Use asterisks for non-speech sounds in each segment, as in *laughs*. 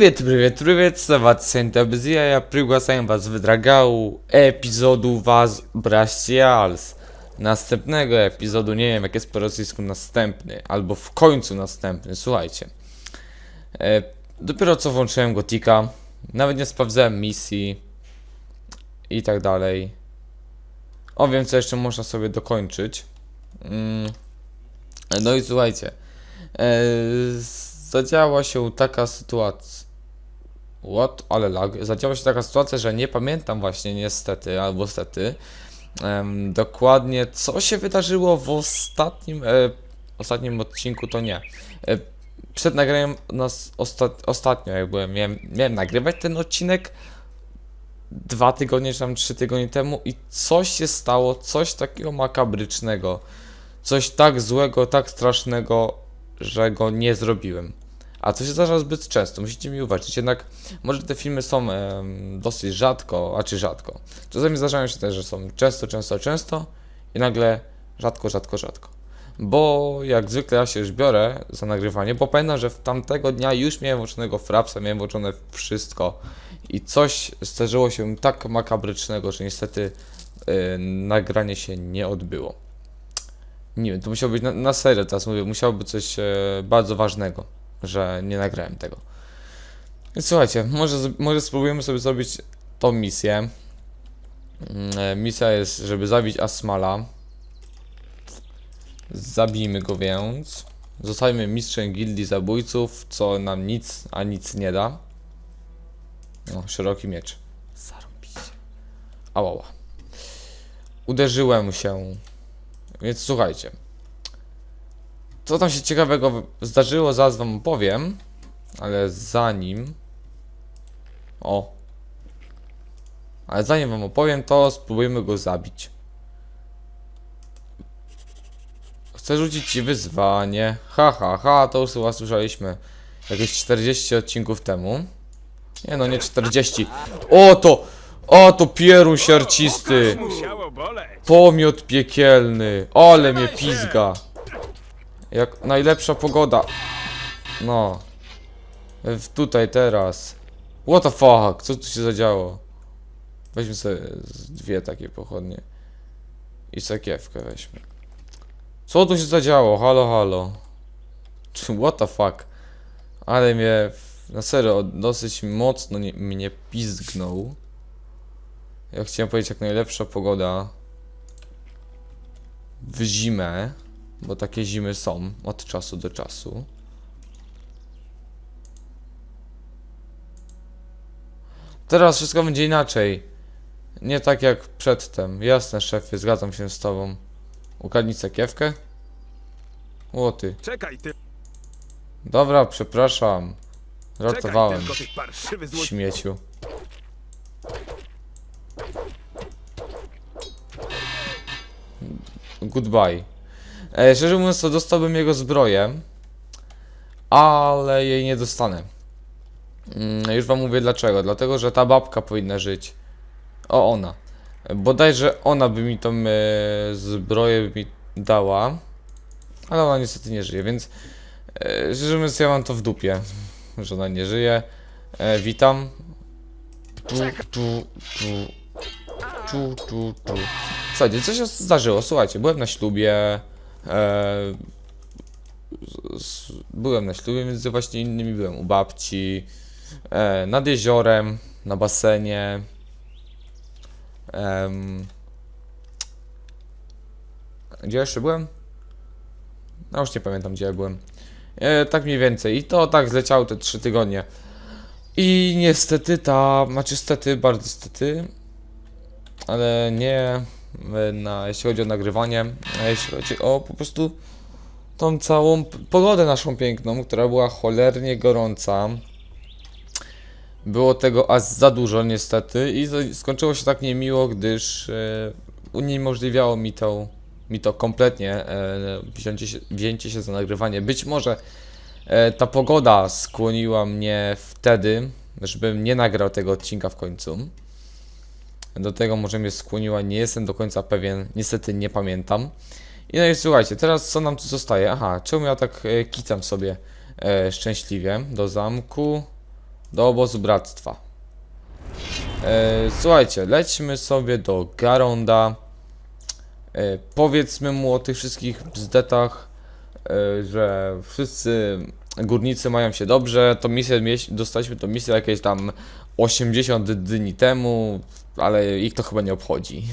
Привет, привет, привет, с вами Сента Безия, приглашаем was w dragału epizodu was Bracials. Następnego epizodu, nie wiem jak jest po rosyjsku następny, albo w końcu następny, słuchajcie. E, dopiero co włączyłem Gotika, nawet nie sprawdzałem misji i tak dalej. O, wiem co jeszcze można sobie dokończyć. Mm. No i słuchajcie. E, zadziała się taka sytuacja. What? Ale lag. Zadziała się taka sytuacja, że nie pamiętam właśnie niestety, albo stety, dokładnie co się wydarzyło w ostatnim, e, ostatnim odcinku, to nie. E, przed nagraniem nas osta ostatnio, jak byłem, miałem, miałem nagrywać ten odcinek dwa tygodnie, czy tam trzy tygodnie temu i coś się stało, coś takiego makabrycznego, coś tak złego, tak strasznego, że go nie zrobiłem. A to się zdarza zbyt często, musicie mi uważać. Jednak może te filmy są em, dosyć rzadko, a czy rzadko. Czasami zdarzają się też, że są często, często, często i nagle rzadko, rzadko, rzadko. Bo jak zwykle ja się już biorę za nagrywanie, bo pamiętam, że w tamtego dnia już miałem włączonego frapsa, miałem włączone wszystko i coś zdarzyło się tak makabrycznego, że niestety y, nagranie się nie odbyło. Nie wiem, to musiało być na, na serio, teraz mówię, musiało być coś e, bardzo ważnego, że nie nagrałem tego. Więc słuchajcie, może, może spróbujemy sobie zrobić tą misję. Mm, e, Misja jest, żeby zabić Asmala. Zabijmy go więc. Zostajmy mistrzem gildii zabójców, co nam nic, a nic nie da. No, szeroki miecz. Zarąbiście. Ałała. Uderzyłem się więc słuchajcie. Co tam się ciekawego zdarzyło, zaraz wam opowiem. Ale zanim. O. Ale zanim wam opowiem, to spróbujmy go zabić. Chcę rzucić ci wyzwanie. Ha, ha, ha, to już chyba słyszeliśmy jakieś 40 odcinków temu. Nie no, nie 40. O to! O to pierun siarcisty! Pomiot piekielny, ale mnie pizga. Jak najlepsza pogoda. No. W tutaj teraz. What the fuck? Co tu się zadziało? Weźmy sobie dwie takie pochodnie. I sakiewkę weźmy. Co tu się zadziało? Halo, halo. *laughs* What the fuck? Ale mnie na serio dosyć mocno nie, mnie pizgnął. Ja chciałem powiedzieć jak najlepsza pogoda w zimę, bo takie zimy są od czasu do czasu. Teraz wszystko będzie inaczej. Nie tak jak przedtem. Jasne, szefie, zgadzam się z tobą. Ukradnij sakiewkę? O ty. Czekaj, ty. Dobra, przepraszam. Żartowałem. Śmieciu. Goodbye. E, szczerze mówiąc, to dostałbym jego zbroję, ale jej nie dostanę. Mm, już wam mówię dlaczego. Dlatego, że ta babka powinna żyć. O, ona. Bodajże ona by mi tą e, zbroję mi dała, ale ona niestety nie żyje, więc e, szczerze mówiąc, ja mam to w dupie, że ona nie żyje. E, witam. Tu, tu, tu. Tu, tu, tu. Słuchajcie, co się zdarzyło? Słuchajcie, byłem na ślubie. E, byłem na ślubie, między właśnie innymi byłem u babci. E, nad jeziorem, na basenie. Gdzie jeszcze byłem? No już nie pamiętam gdzie ja byłem. E, tak mniej więcej. I to tak zleciało te trzy tygodnie. I niestety ta, znaczy stety, bardzo stety, ale nie na, jeśli chodzi o nagrywanie, jeśli chodzi o po prostu tą całą pogodę naszą piękną, która była cholernie gorąca. Było tego aż za dużo niestety i skończyło się tak niemiło, gdyż e, uniemożliwiało mi to, mi to kompletnie e, wzięcie, się, wzięcie się za nagrywanie. Być może E, ta pogoda skłoniła mnie wtedy, żebym nie nagrał tego odcinka w końcu. Do tego może mnie skłoniła, nie jestem do końca pewien, niestety nie pamiętam. I no i słuchajcie, teraz co nam tu zostaje? Aha, czemu ja tak e, kicam sobie e, szczęśliwie do zamku? do obozu bractwa. E, słuchajcie, lećmy sobie do Garonda. E, powiedzmy mu o tych wszystkich bzdetach, e, że wszyscy górnicy mają się dobrze. To misję, dostaliśmy tą misję jakieś tam 80 dni temu, ale ich to chyba nie obchodzi. *laughs*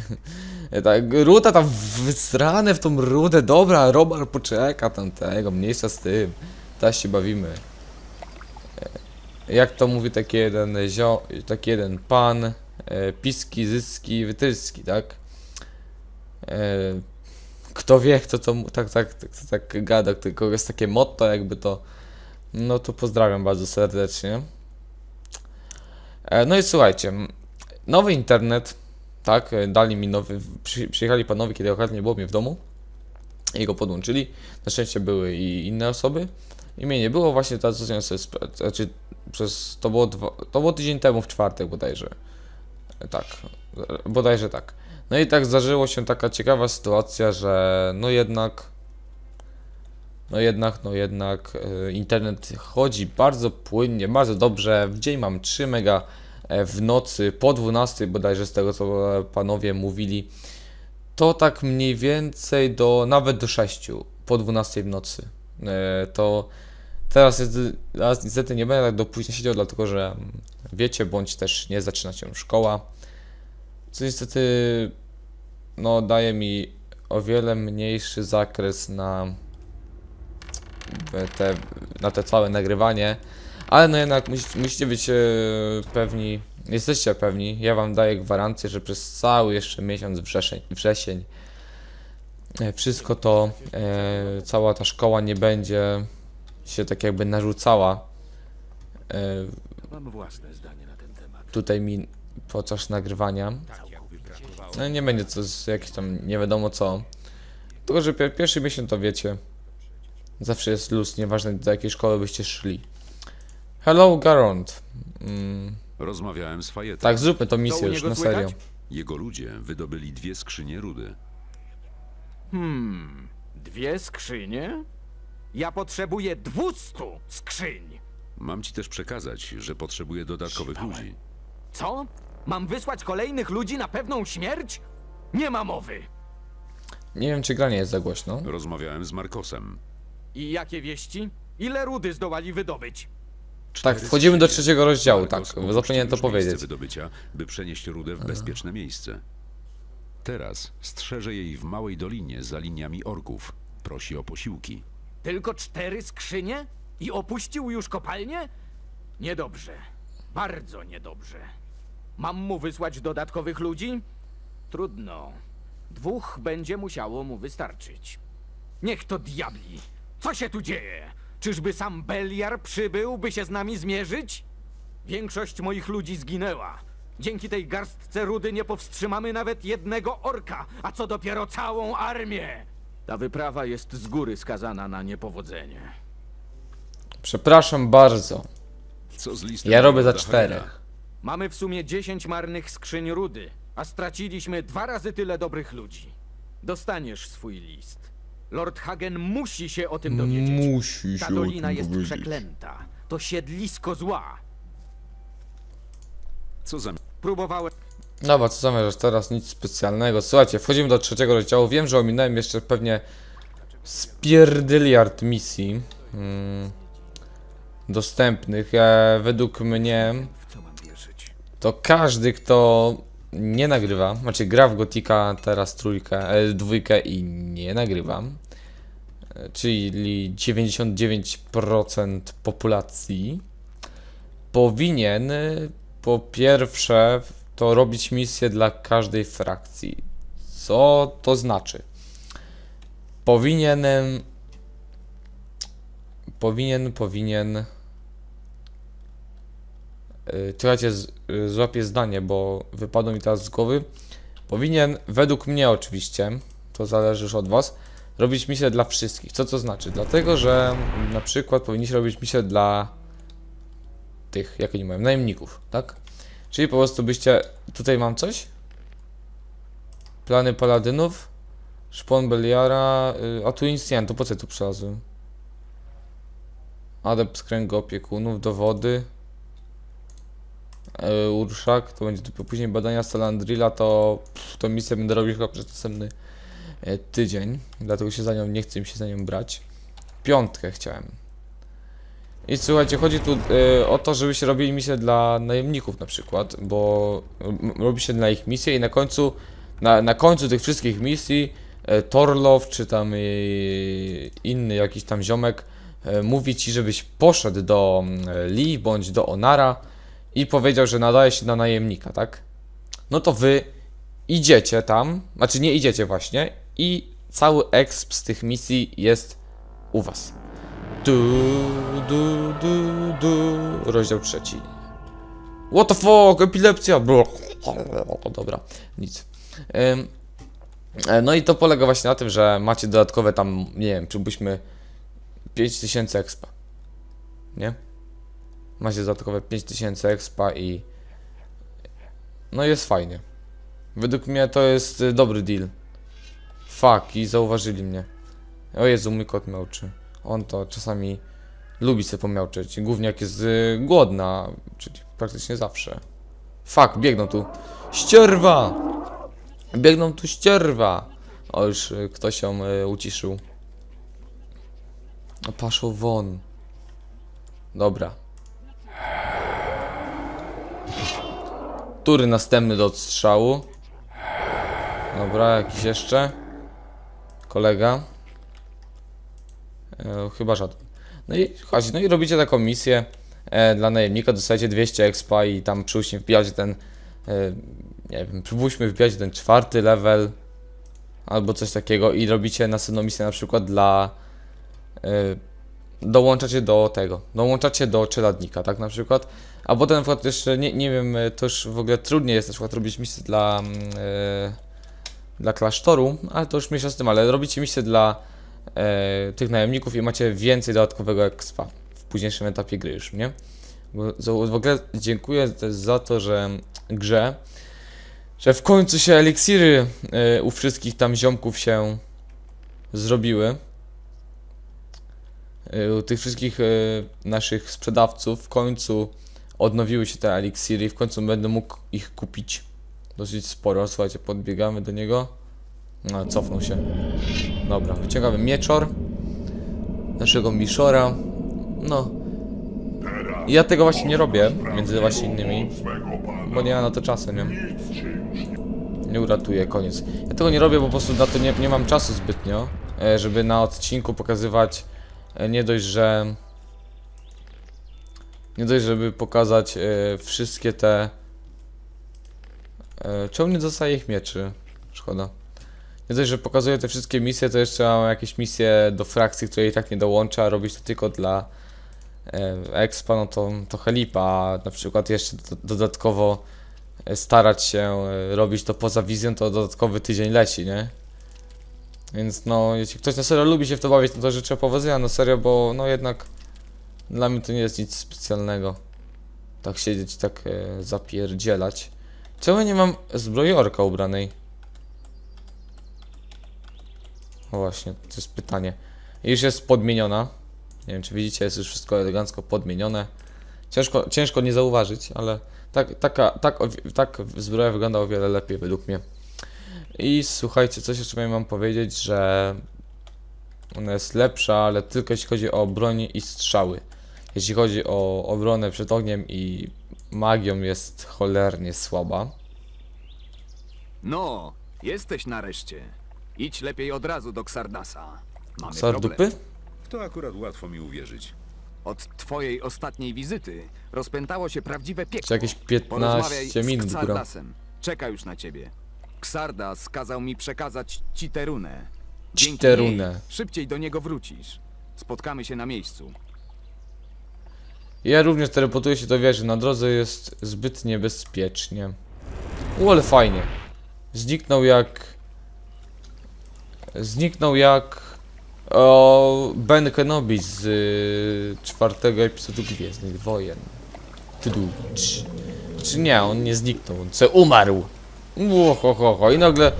Tak, ruda tam wysrane w tą rudę, dobra, Robar poczeka tamtego, mniejsza z tym. Teraz się bawimy. E, Jak to mówi taki jeden zio, taki jeden pan, e, piski, zyski, wytylski, tak? E, kto wie, kto to tak, tak, tak, tak gada, tylko jest takie motto, jakby to. No to pozdrawiam bardzo serdecznie. No i słuchajcie, nowy internet, tak, dali mi nowy, przy, przyjechali panowie, kiedy akurat nie było mnie w domu i go podłączyli. Na szczęście były i inne osoby. I mnie nie było właśnie ta co sobie znaczy przez, to było, dwa, to było tydzień temu w czwartek bodajże. Tak, bodajże tak. No i tak zdarzyło się taka ciekawa sytuacja, że no jednak no jednak, no jednak e, internet chodzi bardzo płynnie, bardzo dobrze. W dzień mam 3 mega, w nocy po 12 bodajże z tego co e, panowie mówili. To tak mniej więcej do nawet do 6 po 12 w nocy. E, To teraz, teraz niestety nie będę tak do późna siedział, dlatego że mm, wiecie, bądź też nie zaczyna się szkoła. Co niestety no, daje mi o wiele mniejszy zakres na te, na te całe nagrywanie, ale no jednak musicie, musicie być e, pewni, jesteście pewni, ja wam daję gwarancję, że przez cały jeszcze miesiąc wrzesień, wrzesień e, wszystko to, e, cała ta szkoła nie będzie się tak jakby narzucała e, Mam własne zdanie na ten temat. tutaj mi podczas nagrywania. No nie będzie to z jakieś tam nie wiadomo co. Tylko, że pier pierwszy miesiąc to wiecie. Zawsze jest luz, nieważne do jakiej szkoły byście szli. Hello Garond. Mm, Rozmawiałem z Fajetem. tak, zróbmy to Co u misję już, niego na serio. Jego ludzie wydobyli dwie skrzynie rudy. Hmm, dwie skrzynie? Ja potrzebuję dwustu skrzyń. Mam ci też przekazać, że potrzebuję dodatkowych ludzi. Co? Mam wysłać kolejnych ludzi na pewną śmierć? Nie ma mowy. Nie wiem, czy granie jest za głośno. Rozmawiałem z Markosem. I jakie wieści? Ile rudy zdołali wydobyć? Tak, wchodzimy do trzeciego rozdziału, tak. Opuścił Zapomniałem to już miejsce powiedzieć. wydobycia, by przenieść rudę w bezpieczne miejsce. Teraz strzeże jej w małej dolinie za liniami orków. Prosi o posiłki. Tylko cztery skrzynie? I opuścił już kopalnię? Niedobrze. Bardzo niedobrze. Mam mu wysłać dodatkowych ludzi? Trudno. Dwóch będzie musiało mu wystarczyć. Niech to diabli. Co się tu dzieje? Czyżby sam Beliar przybył, by się z nami zmierzyć? Większość moich ludzi zginęła. Dzięki tej garstce rudy nie powstrzymamy nawet jednego orka, a co dopiero całą armię. Ta wyprawa jest z góry skazana na niepowodzenie. Przepraszam bardzo. Co z listem? Ja robię za Lorda czterech. Mamy w sumie 10 marnych skrzyń rudy, a straciliśmy dwa razy tyle dobrych ludzi. Dostaniesz swój list. Lord Hagen musi się o tym dowiedzieć. Musi się Ta o dolina tym jest dowiedzieć. przeklęta. To siedlisko zła. Co za... Próbowałem. Dobra, co zamierzasz teraz? Nic specjalnego. Słuchajcie, wchodzimy do trzeciego rozdziału. Wiem, że ominąłem jeszcze pewnie spierdyliard misji mm, dostępnych. E, według mnie to każdy, kto nie nagrywa, znaczy gra w Gotika teraz trójkę, e, dwójkę i nie nagrywa, e, czyli 99% populacji, powinien e, po pierwsze to robić misję dla każdej frakcji. Co to znaczy? Powinienem powinien, powinien Czekajcie, z- y, złapię zdanie, bo wypadło mi teraz z głowy. Powinien, według mnie oczywiście, to zależy już od Was, robić misję dla wszystkich. Co to znaczy? Dlatego, że na przykład powinniście robić misję dla tych, jak oni mają, najemników, tak? Czyli po prostu byście... Tutaj mam coś? Plany paladynów? Szpon Beliara, y, a tu nic nie to po co tu przylazłem? Adept z kręgu opiekunów, dowody. E, Urszak, to będzie dopiero później badania Salandrilla, to to misję będę robił chyba przez następny e, tydzień, dlatego się za nią nie chcę mi się za nią brać. Piątkę chciałem. I słuchajcie, chodzi tu e, o to, żebyście robili misję dla najemników na przykład, bo robi się dla ich misję i na końcu, na, na końcu tych wszystkich misji e, Torlow czy tam e, inny jakiś tam ziomek e, mówi ci, żebyś poszedł do mm, Lee bądź do Onara i powiedział, że nadaje się na najemnika, tak? No to wy idziecie tam, znaczy nie idziecie właśnie i cały exp z tych misji jest u was. Du, du, du, du. Rozdział trzeci. What the fuck, epilepsja! *laughs* Dobra, nic. E, no i to polega właśnie na tym, że macie dodatkowe tam, nie wiem, czy byśmy 5000 expa. Nie? Macie dodatkowe 5000 expa i no jest fajnie. Według mnie to jest y, dobry deal. Fuck, i zauważyli mnie. O Jezu, mój kot miałczy. On to czasami lubi sobie pomiałczeć, głównie jak jest y, głodna, czyli praktycznie zawsze. Fuck, biegną tu. Ścierwa! Biegną tu ścierwa! O, już y, ktoś ją y, uciszył. O, Paszą won. Dobra. Tury następny do odstrzału. Dobra, jakiś jeszcze. Kolega. E, chyba żaden. No i chodź, no i robicie taką misję e, dla najemnika, dostajecie 200 expa i tam przyłóżnie wbijacie ten, e, nie wiem, próbujmy wbijać ten czwarty level albo coś takiego i robicie następną misję na przykład dla e, dołączacie do tego, dołączacie do czeladnika, tak na przykład, a potem na przykład jeszcze, nie, nie wiem, e, to już w ogóle trudniej jest na przykład robić misję dla mm, e, dla klasztoru, ale to już mniejsza z tym, ale robicie misję dla e, tych najemników i macie więcej dodatkowego expa w późniejszym etapie gry już, nie? W ogóle dziękuję też za to, że grze, że w końcu się eliksiry u wszystkich tam ziomków się zrobiły. E, tych wszystkich e, naszych sprzedawców w końcu odnowiły się te eliksiry i w końcu będę mógł ich kupić dosyć sporo. Słuchajcie, podbiegamy do niego. No, cofnął się. Dobra, wyciągamy mieczor. Naszego Mishora. No. Ja tego właśnie nie robię, między właśnie innymi. Bo nie ma na to czasu, nie? Nie uratuję, koniec. Ja tego nie robię, bo po prostu na to nie, nie mam czasu zbytnio, e, żeby na odcinku pokazywać nie dość, że nie dość, żeby pokazać e, wszystkie te e, czemu nie dostaję ich mieczy? Szkoda. Nie dość, że pokazuję te wszystkie misje, to jeszcze mam jakieś misje do frakcji, której i tak nie dołącza, a robić to tylko dla e, expa, no to, to helipa, a na przykład jeszcze do, dodatkowo e, starać się e, robić to poza wizją, to dodatkowy tydzień leci, nie? Więc no, jeśli ktoś na serio lubi się w to bawić, no to życzę powodzenia na serio, bo no jednak dla mnie to nie jest nic specjalnego. Tak siedzieć, tak e, zapierdzielać. Czemu nie mam zbrojorka ubranej? O właśnie, to jest pytanie. Już jest podmieniona. Nie wiem, czy widzicie, jest już wszystko elegancko podmienione. Ciężko, ciężko nie zauważyć, ale tak, taka, tak, tak zbroja wygląda o wiele lepiej według mnie. I słuchajcie, coś jeszcze wam mam powiedzieć, że ona jest lepsza, ale tylko jeśli chodzi o broń i strzały. Jeśli chodzi o obronę przed ogniem i magią jest cholernie słaba. No, jesteś nareszcie. Idź lepiej od razu do Xardasa. Mamy Sardupy? problem. W to akurat łatwo mi uwierzyć. Od twojej ostatniej wizyty rozpętało się prawdziwe piekło. Czy jakieś Porozmawiaj 15 z minut. Xardasem. Czeka już na ciebie. Xardas kazał mi przekazać ci tę runę. Dzięki niej Szybciej do niego wrócisz. Spotkamy się na miejscu. Ja również teleportuję się do wieży. Na drodze jest zbyt niebezpiecznie. U, ale fajnie. Zniknął jak... Zniknął jak... O, ben Kenobi z y, czwartego epizodu Gwiezdnych Wojen. Tudu, cz. Czy nie, on nie zniknął, on se umarł. Ło, ho, ho, ho. I nagle...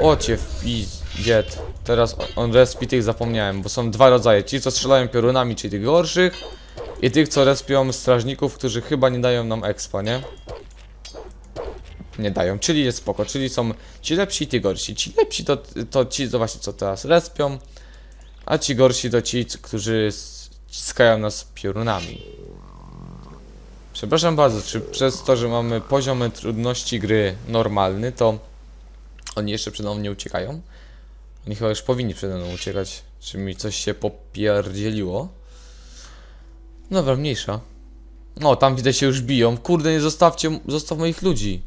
O cię wpizdziet. Teraz on respi tych zapomniałem, bo są dwa rodzaje. Ci, co strzelają piorunami, czyli tych gorszych I tych, co respią strażników, którzy chyba nie dają nam expa, nie? Nie dają, czyli jest spoko, czyli są ci lepsi i ci gorsi. Ci lepsi to, to ci, to właśnie co teraz respią, a ci gorsi to ci, którzy s- ściskają nas piorunami. Przepraszam bardzo, czy przez to, że mamy poziom trudności gry normalny, to oni jeszcze przede mną nie uciekają? Oni chyba już powinni przede mną uciekać. Czy mi coś się popierdzieliło? Dobra, mniejsza. O, tam widać się już biją. Kurde, nie zostawcie, zostaw moich ludzi.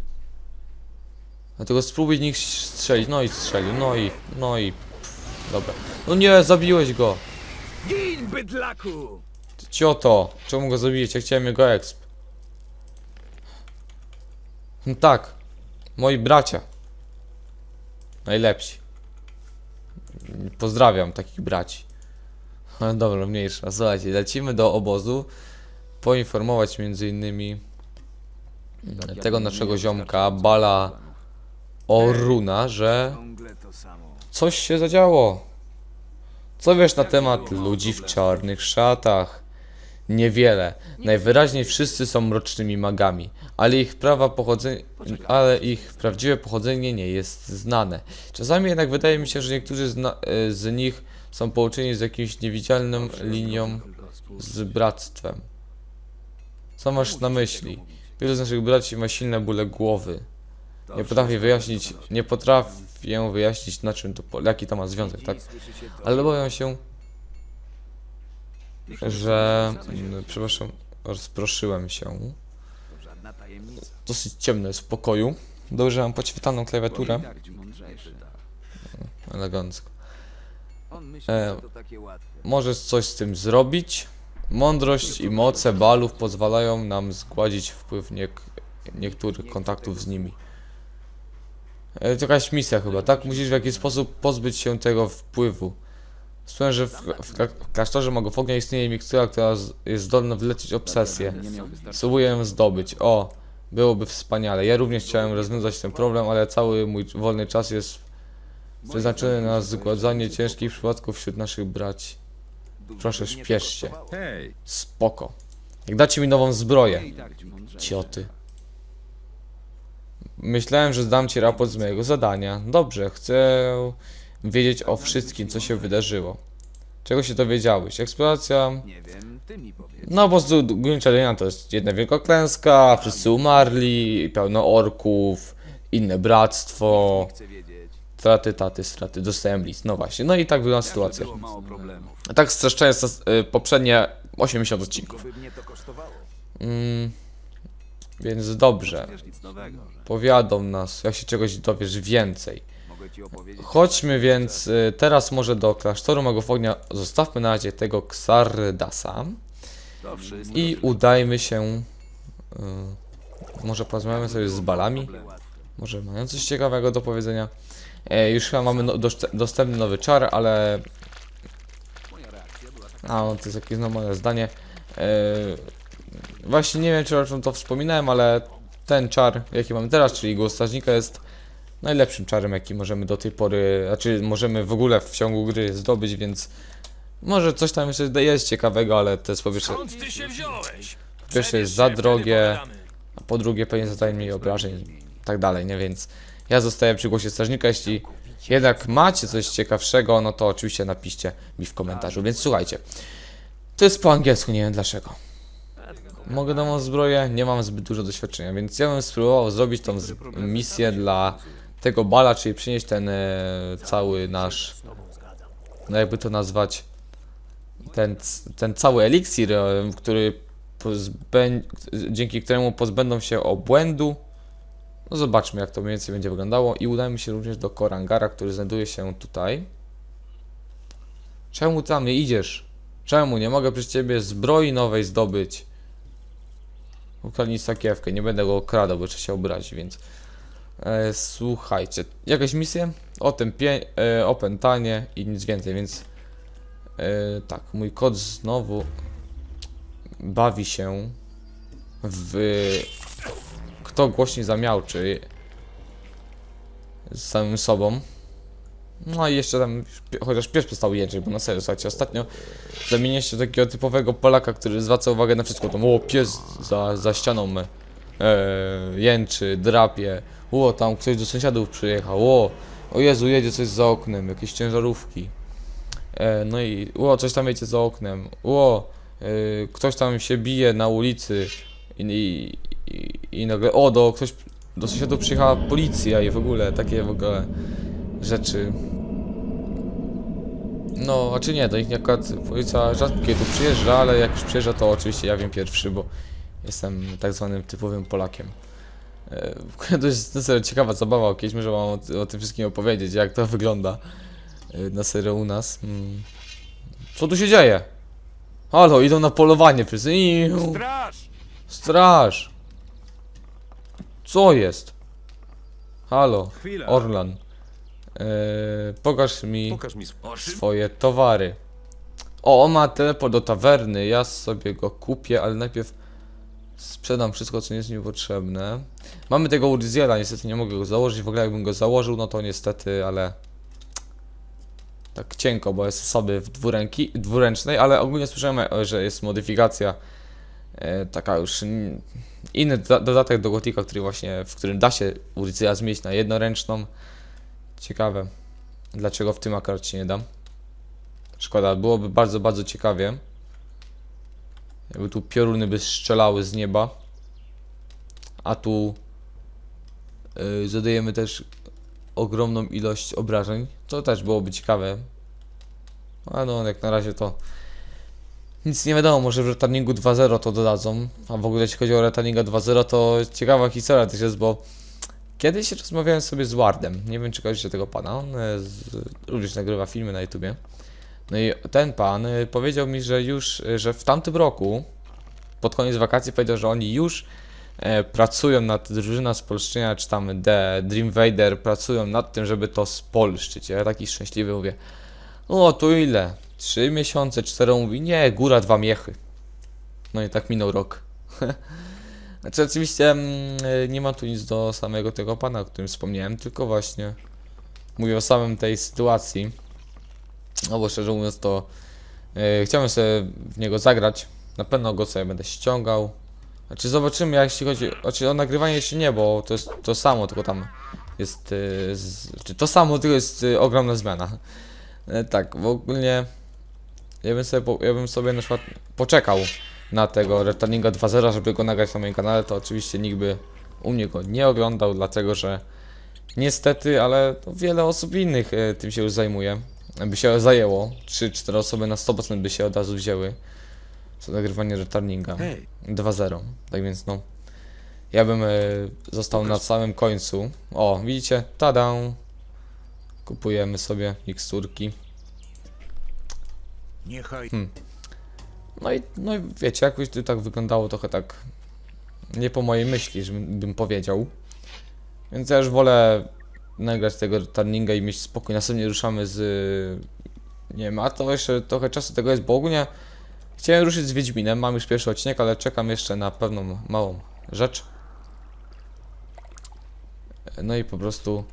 Dlatego spróbuj nich strzelić. No i strzelił, no i, no i... Pff, dobra. No nie, zabiłeś go. Gin, bydlaku! Cioto, czemu go zabijecie? Ja chciałem jego exp. No tak. Moi bracia. Najlepsi. Pozdrawiam takich braci. *laughs* Ale dobra, mniejsza. Słuchajcie, lecimy do obozu. Poinformować między innymi mm, tego naszego ziomka, Bala Oruna, że coś się zadziało. Co wiesz na temat ludzi w czarnych szatach? Niewiele. Najwyraźniej wszyscy są mrocznymi magami, ale ich prawa pochodzenie, ale ich prawdziwe pochodzenie nie jest znane. Czasami jednak wydaje mi się, że niektórzy zna, e, z nich są połączeni z jakimś niewidzialną linią z bractwem. Co masz na myśli? Wielu z naszych braci ma silne bóle głowy. Nie potrafię wyjaśnić, nie potrafię wyjaśnić na czym to, jaki to ma związek, tak? Ale boję się, że, mm, przepraszam, rozproszyłem się. Dosyć ciemno jest w pokoju. Dobrze, mam podświetlaną klawiaturę. Mądrzejszy. Elegancko. E. Możesz coś z tym zrobić. Mądrość i moce balów pozwalają nam zgładzić wpływ niek niektórych kontaktów z nimi. E, To jakaś misja chyba, tak? Musisz w jakiś sposób pozbyć się tego wpływu. Słyszałem, że w, w, kla- w klasztorze Magofognia istnieje mikstura, która z, jest zdolna wyleczyć obsesję. Spróbuję ją zdobyć. O, byłoby wspaniale. Ja również chciałem rozwiązać ten problem, ale cały mój wolny czas jest przeznaczony na zgładzanie ciężkich przypadków wśród naszych braci. Proszę, śpiesz się. Hej, Spoko. Jak dacie mi nową zbroję. Cioty. Myślałem, że zdam ci raport z mojego zadania. Dobrze, chcę wiedzieć o wszystkim, co się wydarzyło. Czego się dowiedziałeś? Eksploracja... No, bo z Górnicza to jest jedna wielka klęska, wszyscy umarli, pełno orków, inne bractwo, straty, taty, straty, dostałem list. No właśnie, no i tak wygląda sytuacja. Tak streszczając y, poprzednie 80 odcinków. Mm, więc dobrze. Powiadą nas, jak się czegoś dowiesz więcej. Chodźmy więc y, teraz może do klasztoru Magofognia. Zostawmy na razie tego Xardasa i udajmy się. Y, może porozmawiamy sobie z balami. Może mają coś ciekawego do powiedzenia. E, już chyba mamy no, doszte- dostępny nowy czar, ale. A, no, to jest jakieś normalne zdanie. E, właśnie nie wiem, czy o czym to wspominałem, ale ten czar, jaki mamy teraz, czyli głos strażnika, jest najlepszym czarem, jaki możemy do tej pory, znaczy możemy w ogóle w ciągu gry zdobyć, więc może coś tam jeszcze jest ciekawego, ale to jest po pierwsze, Skąd ty się wziąłeś? po pierwsze jest za drogie, a po drugie pewnie zadaje mniej obrażeń i tak dalej, nie? Więc ja zostaję przy głosie strażnika, jeśli jednak macie coś ciekawszego, no to oczywiście napiszcie mi w komentarzu, więc słuchajcie. To jest po angielsku, nie wiem dlaczego. Mogę nową zbroję, nie mam zbyt dużo doświadczenia, więc ja bym spróbował zrobić tą z- misję dla tego bala, czyli przynieść ten e, cały nasz, no jakby to nazwać, ten, ten cały eliksir, e, który pozbę... dzięki któremu pozbędą się obłędu. No zobaczmy jak to mniej więcej będzie wyglądało i udajmy się również do Korangara, który znajduje się tutaj. Czemu tam nie idziesz? Czemu? Nie mogę przy ciebie zbroi nowej zdobyć. Ukradnij sakiewkę, nie będę go okradał, bo trzeba się obrazi, więc... E, słuchajcie, jakieś misje? O tym pie... e, opętanie i nic więcej, więc... E, tak, mój kot znowu bawi się w kto głośniej zamiałczy z samym sobą. No i jeszcze tam, chociaż pies przestał jęczeć, bo na serio, słuchajcie, ostatnio zamieniliście takiego typowego Polaka, który zwraca uwagę na wszystko, tam, o, pies za, za ścianą e, jęczy, drapie, o, tam ktoś do sąsiadów przyjechał, o, o Jezu, jedzie coś za oknem, jakieś ciężarówki, e, no i, o, coś tam jedzie za oknem, o, e, ktoś tam się bije na ulicy i, i, i, i nagle, o, do, ktoś, do sąsiadów przyjechała policja i w ogóle, takie w ogóle rzeczy. No, a czy nie, do nich akurat policja rzadko tu przyjeżdża, ale jak już przyjeżdża, to oczywiście ja wiem pierwszy, bo jestem tak zwanym typowym Polakiem. E, To jest na serio ciekawa zabawa, kiedyś może wam o, o tym wszystkim opowiedzieć, jak to wygląda e, na serio u nas. Mm. Co tu się dzieje? Halo, idą na polowanie wszyscy. Iu. Straż! Straż! Co jest? Halo, Chwila. Orlan. Eee, pokaż mi Pokaż mi sw- swoje towary. O, on ma teleport do tawerny, ja sobie go kupię, ale najpierw sprzedam wszystko, co nie jest mi potrzebne. Mamy tego Urziela, niestety nie mogę go założyć, w ogóle jakbym go założył, no to niestety, ale... Tak cienko, bo jest sobie w dwuręki, dwuręcznej, ale ogólnie słyszałem, że jest modyfikacja e, taka już inny doda- dodatek do Gotika, który właśnie, w którym da się Urziela zmienić na jednoręczną. Ciekawe, dlaczego w tym akurat się nie dam. Szkoda, byłoby bardzo, bardzo ciekawie. Jakby tu pioruny by strzelały z nieba. A tu yy, zadajemy też ogromną ilość obrażeń. To też byłoby ciekawe. A no, jak na razie to nic nie wiadomo, może w returningu 2.0 to dodadzą. A w ogóle jeśli chodzi o returninga 2.0 to ciekawa historia też jest, bo Kiedyś rozmawiałem sobie z Wardem, nie wiem czy kojarzycie tego pana, on e, z, również nagrywa filmy na YouTubie. No i ten pan e, powiedział mi, że już, e, że w tamtym roku, pod koniec wakacji powiedział, że oni już e, pracują nad, drużyna z Polszczynia, czy tam The Dream Vader pracują nad tym, żeby to spolszczyć. Ja taki szczęśliwy mówię, o to ile? Trzy miesiące, cztery, mówi, nie, góra dwa miechy. No i tak minął rok. *laughs* Znaczy oczywiście mm, y, nie ma tu nic do samego tego pana, o którym wspomniałem, tylko właśnie mówię o samym tej sytuacji. No bo szczerze mówiąc to y, chciałem sobie w niego zagrać. Na pewno go sobie będę ściągał. Znaczy zobaczymy jeśli chodzi, znaczy o nagrywanie jeszcze nie, bo to jest to samo, tylko tam jest, y, z, czy to samo, tylko jest y, ogromna zmiana. Y, tak, w ogóle ja bym sobie, ja bym sobie na przykład poczekał na tego Returninga 2.0, żeby go nagrać na moim kanale, to oczywiście nikt by u mnie go nie oglądał, dlatego że niestety, ale wiele osób innych tym się już zajmuje. By się zajęło. 3-4 osoby na 100% by się od razu wzięły za nagrywanie Returninga Hej, 2.0. Tak więc no. Ja bym e, został na samym końcu. O, widzicie? Tada! Kupujemy sobie miksturki. niechaj... No i, no i wiecie, jakoś to tak wyglądało trochę tak nie po mojej myśli, żebym bym powiedział. Więc ja już wolę nagrać tego turninga i mieć spokój. Następnie ruszamy z... Nie wiem, a to jeszcze trochę czasu tego jest, bo ogólnie chciałem ruszyć z Wiedźminem, mam już pierwszy odcinek, ale czekam jeszcze na pewną małą rzecz. No i po prostu,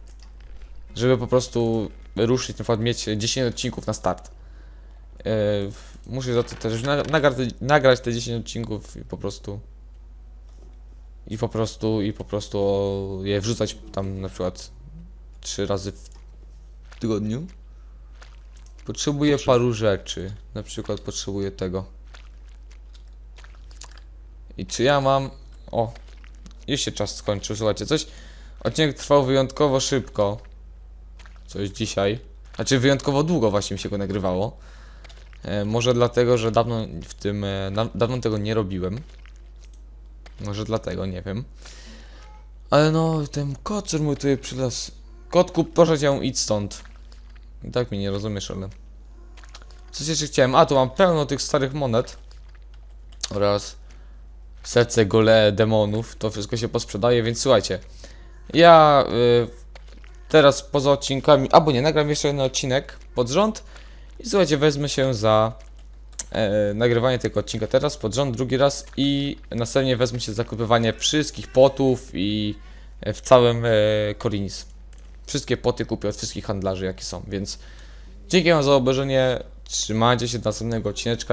żeby po prostu ruszyć, na przykład mieć 10 odcinków na start. E, muszę za to też na- nagrać, te 10 odcinków i po prostu i po prostu i po prostu je wrzucać tam na przykład 3 razy w tygodniu. Potrzebuję paru rzeczy. Na przykład potrzebuję tego. I czy ja mam. O, już się czas skończył. Słuchajcie, coś. Odcinek trwał wyjątkowo szybko. Coś dzisiaj. Znaczy wyjątkowo długo właśnie mi się go nagrywało. E, może dlatego, że dawno w tym. E, na, dawno tego nie robiłem. Może dlatego, nie wiem. Ale no, ten kocur mój tutaj przylas. Kotku, proszę cię, idź stąd. I tak mnie nie rozumiesz, ale. Coś jeszcze chciałem. A, tu mam pełno tych starych monet. Oraz serce gole demonów. To wszystko się posprzedaje, więc słuchajcie. Ja y, teraz poza odcinkami. Albo nie, nagram jeszcze jeden odcinek pod rząd. I słuchajcie, wezmę się za e, nagrywanie tego odcinka teraz pod rząd drugi raz i następnie wezmę się za kupywanie wszystkich potów i e, w całym e, Korinis. Wszystkie poty kupię od wszystkich handlarzy jakie są, więc dzięki wam za obejrzenie, trzymajcie się do następnego odcineczka